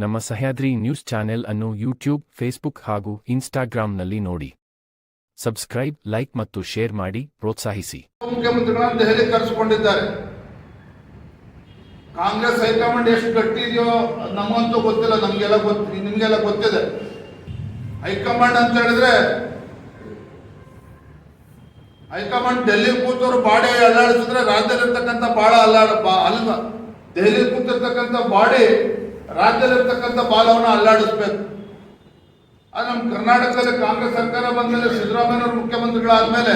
ನಮ್ಮ Sahyadri news channel ಅನ್ನು YouTube, Facebook ಹಾಗೂ ಇನ್ಸ್ಟಾಗ್ರಾಂನಲ್ಲಿ ನೋಡಿ. ಸಬ್ಸ್ಕ್ರೈಬ್, ಲೈಕ್ ಮತ್ತು ಶೇರ್ ಮಾಡಿ, ಪ್ರೋತ್ಸಾಹಿಸಿ. ಮುಖ್ಯಮಂತ್ರಿಗಳನ್ನು ದೆಹಲಿ ಕರೆಸಿಕೊಂಡಿದ್ದಾರೆ. ಕಾಂಗ್ರೆಸ್, ಹೈಕಮಾಂಡ್ ಎಷ್ಟು ಗಟ್ಟಿ ಇದೆಯೋ ನಮಗಂತೂ ಗೊತ್ತಿಲ್ಲ, ನಮಗೆಲ್ಲ ಗೊತ್ತ, ನಿಮಗೆಲ್ಲ ಗೊತ್ತಿದೆ. ಹೈಕಮಾಂಡ್ ಅಂತ ಹೇಳಿದ್ರೆ, ಹೈಕಮಾಂಡ್ ಡೆಲ್ಲಿ ಕೂತವ್ರು ಬಾಡಿ ಅಲ್ಲಾಡಿಸಿದ್ರೆ ರಾಜ್ಯದಲ್ಲಿರ್ತಕ್ಕಂಥ ಬಾಳ ಅಲ್ಲಾಡ ಅಲ್ಲ ದೆಹಲಿ ಕೂತಿರ್ತಕ್ಕಂಥ ಬಾಡಿ ರಾಜ್ಯದಲ್ಲಿರ್ತಕ್ಕಂಥ ಬಾಲವನ್ನು ಅಲ್ಲಾಡಿಸ್ಬೇಕು. ಅದು ನಮ್ಮ ಕರ್ನಾಟಕದಲ್ಲಿ ಕಾಂಗ್ರೆಸ್ ಸರ್ಕಾರ ಬಂದಮೇಲೆ ಸಿದ್ದರಾಮಯ್ಯ ಅವರು ಮುಖ್ಯಮಂತ್ರಿಗಳಾದ್ಮೇಲೆ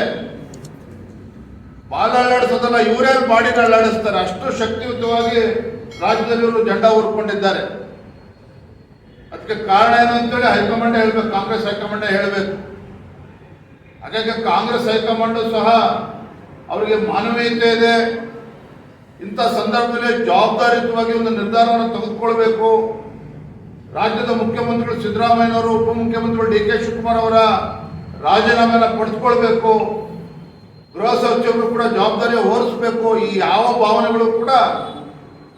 ಬಾಲ ಅಲ್ಲಾಡಿಸೋದಲ್ಲ ಇವರೇ ಬಾಡಿನ ಅಲ್ಲಾಡಿಸ್ತಾರೆ? ಅಷ್ಟು ಶಕ್ತಿಯುತವಾಗಿ ರಾಜ್ಯದಲ್ಲಿ ಇವರು ಜಂಡ ಹುರ್ಕೊಂಡಿದ್ದಾರೆ. ಅದಕ್ಕೆ ಕಾರಣ ಏನು ಅಂತೇಳಿ ಹೈಕಮಾಂಡ್ ಹೇಳ್ಬೇಕು, ಕಾಂಗ್ರೆಸ್ ಹೈಕಮಾಂಡ್ ಹೇಳಬೇಕು. ಹಾಗಾಗಿ ಕಾಂಗ್ರೆಸ್ ಹೈಕಮಾಂಡು ಸಹ ಅವರಿಗೆ ಮಾನವೀಯತೆ ಇದೆ. ಇಂಥ ಸಂದರ್ಭದಲ್ಲಿ ಜವಾಬ್ದಾರಿಯುತವಾಗಿ ಒಂದು ನಿರ್ಧಾರವನ್ನು ತೆಗೆದುಕೊಳ್ಬೇಕು. ರಾಜ್ಯದ ಮುಖ್ಯಮಂತ್ರಿಗಳು ಸಿದ್ದರಾಮಯ್ಯನವರು, ಉಪಮುಖ್ಯಮಂತ್ರಿಗಳು ಡಿ ಕೆ ಶಿವಕುಮಾರ್ ಅವರ ರಾಜೀನಾಮೆನ ಪಡೆದುಕೊಳ್ಬೇಕು. ಗೃಹ ಸಚಿವರು ಕೂಡ ಜವಾಬ್ದಾರಿ ಹೋರಿಸಬೇಕು ಈ ಯಾವ ಭಾವನೆಗಳು ಕೂಡ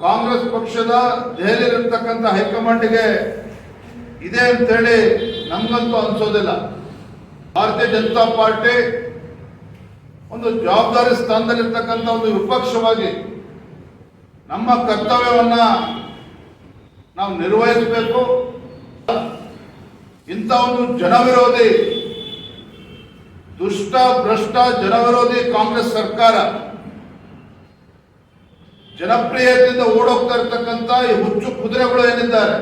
ಕಾಂಗ್ರೆಸ್ ಪಕ್ಷದ ದೆಹಲಿಯಲ್ಲಿರ್ತಕ್ಕಂಥ ಹೈಕಮಾಂಡ್ಗೆ ಇದೆ ಅಂತೇಳಿ ನಮಗಂತೂ ಅನ್ಸೋದಿಲ್ಲ. ಭಾರತೀಯ ಜನತಾ ಪಾರ್ಟಿ ಒಂದು ಜವಾಬ್ದಾರಿ ಸ್ಥಾನದಲ್ಲಿರ್ತಕ್ಕಂಥ ಒಂದು ವಿಪಕ್ಷವಾಗಿ ನಮ್ಮ ಕರ್ತವ್ಯವನ್ನ ನಾವು ನಿರ್ವಹಿಸಬೇಕು. ಇಂಥ ಒಂದು ಜನವಿರೋಧಿ, ದುಷ್ಟ, ಭ್ರಷ್ಟ ಜನವಿರೋಧಿ ಕಾಂಗ್ರೆಸ್ ಸರ್ಕಾರ ಜನಪ್ರಿಯತೆಯಿಂದ ಓಡೋಗ್ತಾ ಇರ್ತಕ್ಕಂಥ ಈ ಹುಚ್ಚು ಕುದುರೆಗಳು ಏನಿದ್ದಾರೆ,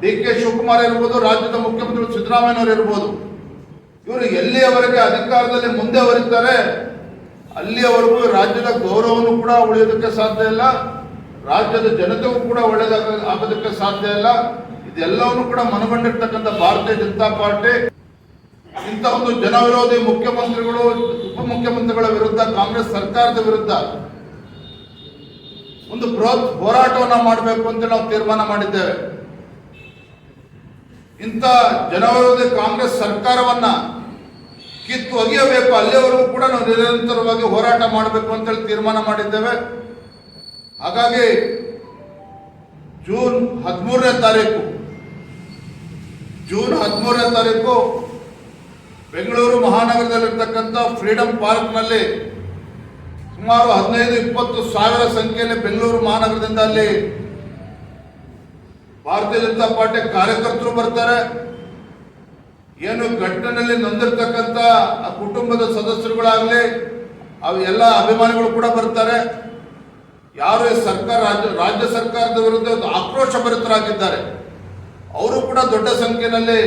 ಡಿ ಕೆ ಶಿವಕುಮಾರ್ ಇರ್ಬೋದು, ರಾಜ್ಯದ ಮುಖ್ಯಮಂತ್ರಿ ಸಿದ್ದರಾಮಯ್ಯನವರು ಇರ್ಬೋದು, ಇವರು ಎಲ್ಲಿಯವರೆಗೆ ಅಧಿಕಾರದಲ್ಲಿ ಮುಂದೆ ಬರೀತಾರೆ ಅಲ್ಲಿಯವರೆಗೂ ರಾಜ್ಯದ ಗೌರವವನ್ನು ಕೂಡ ಉಳಿಯೋದಕ್ಕೆ ಸಾಧ್ಯ ಇಲ್ಲ. ರಾಜ್ಯದ ಜನತೆಗೂ ಕೂಡ ಒಳ್ಳೇದಾಗ ಆಗೋದಕ್ಕೆ ಸಾಧ್ಯ ಇಲ್ಲ. ಇದೆಲ್ಲವನ್ನು ಕೂಡ ಮನಗೊಂಡಿರ್ತಕ್ಕಂಥ ಭಾರತೀಯ ಜನತಾ ಪಾರ್ಟಿ, ಇಂಥ ಒಂದು ಜನವಿರೋಧಿ ಮುಖ್ಯಮಂತ್ರಿಗಳು, ಉಪಮುಖ್ಯಮಂತ್ರಿಗಳ ವಿರುದ್ಧ, ಕಾಂಗ್ರೆಸ್ ಸರ್ಕಾರದ ವಿರುದ್ಧ ಒಂದು ಬೃಹತ್ ಹೋರಾಟವನ್ನ ಮಾಡಬೇಕು ಅಂತ ನಾವು ತೀರ್ಮಾನ ಮಾಡಿದ್ದೇವೆ. ಇಂಥ ಜನವಿರೋಧಿ ಕಾಂಗ್ರೆಸ್ ಸರ್ಕಾರವನ್ನ ಕಿತ್ತು ಒಗೆಯಬೇಕು, ಅಲ್ಲಿಯವರೆಗೂ ಕೂಡ ನಾವು ನಿರಂತರವಾಗಿ ಹೋರಾಟ ಮಾಡಬೇಕು ಅಂತೇಳಿ ತೀರ್ಮಾನ ಮಾಡಿದ್ದೇವೆ. ಹಾಗಾಗಿ ಜೂನ್ ಹದಿಮೂರನೇ ತಾರೀಕು, ಜೂನ್ ಹದಿಮೂರನೇ ತಾರೀಕು ಬೆಂಗಳೂರು ಮಹಾನಗರದಲ್ಲಿರ್ತಕ್ಕಂಥ ಫ್ರೀಡಂ ಪಾರ್ಕ್ನಲ್ಲಿ ಸುಮಾರು ಹದಿನೈದು, ಇಪ್ಪತ್ತು ಸಾವಿರ ಸಂಖ್ಯೆಯಲ್ಲಿ ಬೆಂಗಳೂರು ಮಹಾನಗರದಿಂದ ಅಲ್ಲಿ ಭಾರತೀಯ ಜನತಾ ಪಾರ್ಟಿ ಕಾರ್ಯಕರ್ತರು ಬರ್ತಾರೆ. ಏನು ಘಟನೆಯಲ್ಲಿ ನೊಂದಿರ್ತಕ್ಕಂಥ ಆ ಕುಟುಂಬದ ಸದಸ್ಯರುಗಳಾಗಲಿ, ಅವು ಎಲ್ಲ ಅಭಿಮಾನಿಗಳು ಕೂಡ ಬರ್ತಾರೆ. ಯಾರು ಸರ್ಕಾರ, ರಾಜ್ಯ ರಾಜ್ಯ ಸರ್ಕಾರದ ವಿರುದ್ಧ ಒಂದು ಆಕ್ರೋಶ ಭರಿತರಾಗಿದ್ದಾರೆ. ಅವರು ಕೂಡ ದೊಡ್ಡ ಸಂಖ್ಯೆಯಲ್ಲಿ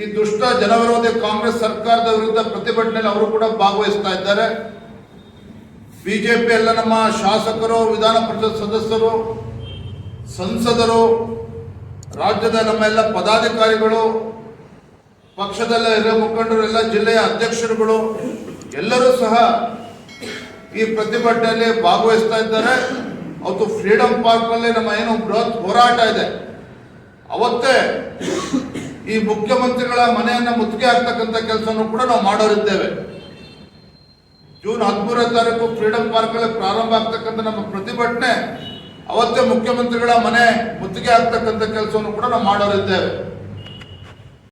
ಈ ದುಷ್ಟ ಜನವಿರೋಧಿ ಕಾಂಗ್ರೆಸ್ ಸರ್ಕಾರದ ವಿರುದ್ಧ ಪ್ರತಿಭಟನೆಯಲ್ಲಿ ಅವರು ಕೂಡ ಭಾಗವಹಿಸ್ತಾ ಇದ್ದಾರೆ. ಬಿಜೆಪಿ ಎಲ್ಲ ನಮ್ಮ ಶಾಸಕರು, ವಿಧಾನ ಪರಿಷತ್ ಸದಸ್ಯರು, ಸಂಸದರು, ರಾಜ್ಯದ ನಮ್ಮ ಎಲ್ಲ ಪದಾಧಿಕಾರಿಗಳು ಪಕ್ಷದಲ್ಲ ಇರೋ ಮುಖಂಡರು ಎಲ್ಲ ಜಿಲ್ಲೆಯ ಅಧ್ಯಕ್ಷರುಗಳು ಎಲ್ಲರೂ ಸಹ ಈ ಪ್ರತಿಭಟನೆಯಲ್ಲಿ ಭಾಗವಹಿಸ್ತಾ ಇದ್ದಾರೆ. ಅವತ್ತು ಫ್ರೀಡಂ ಪಾರ್ಕ್ನಲ್ಲಿ ನಮ್ಮ ಏನು ಬೃಹತ್ ಹೋರಾಟ ಇದೆ. ಅವತ್ತೇ ಈ ಮುಖ್ಯಮಂತ್ರಿಗಳ ಮನೆಯನ್ನ ಮುತ್ತಿಗೆ ಹಾಕ್ತಕ್ಕಂಥ ಕೆಲಸವನ್ನು ಕೂಡ ನಾವು ಮಾಡೋರಿದ್ದೇವೆ. ಜೂನ್ ಹದಿಮೂರನೇ ತಾರೀಕು ಫ್ರೀಡಂ ಪಾರ್ಕಲ್ಲಿ ಪ್ರಾರಂಭ ಆಗ್ತಕ್ಕಂಥ ನಮ್ಮ ಪ್ರತಿಭಟನೆ ಅವತ್ತೇ ಮುಖ್ಯಮಂತ್ರಿಗಳ ಮನೆ ಮುತ್ತಿಗೆ ಹಾಕ್ತಕ್ಕಂಥ ಕೆಲಸವನ್ನು ಕೂಡ ನಾವು ಮಾಡೋರಿದ್ದೇವೆ.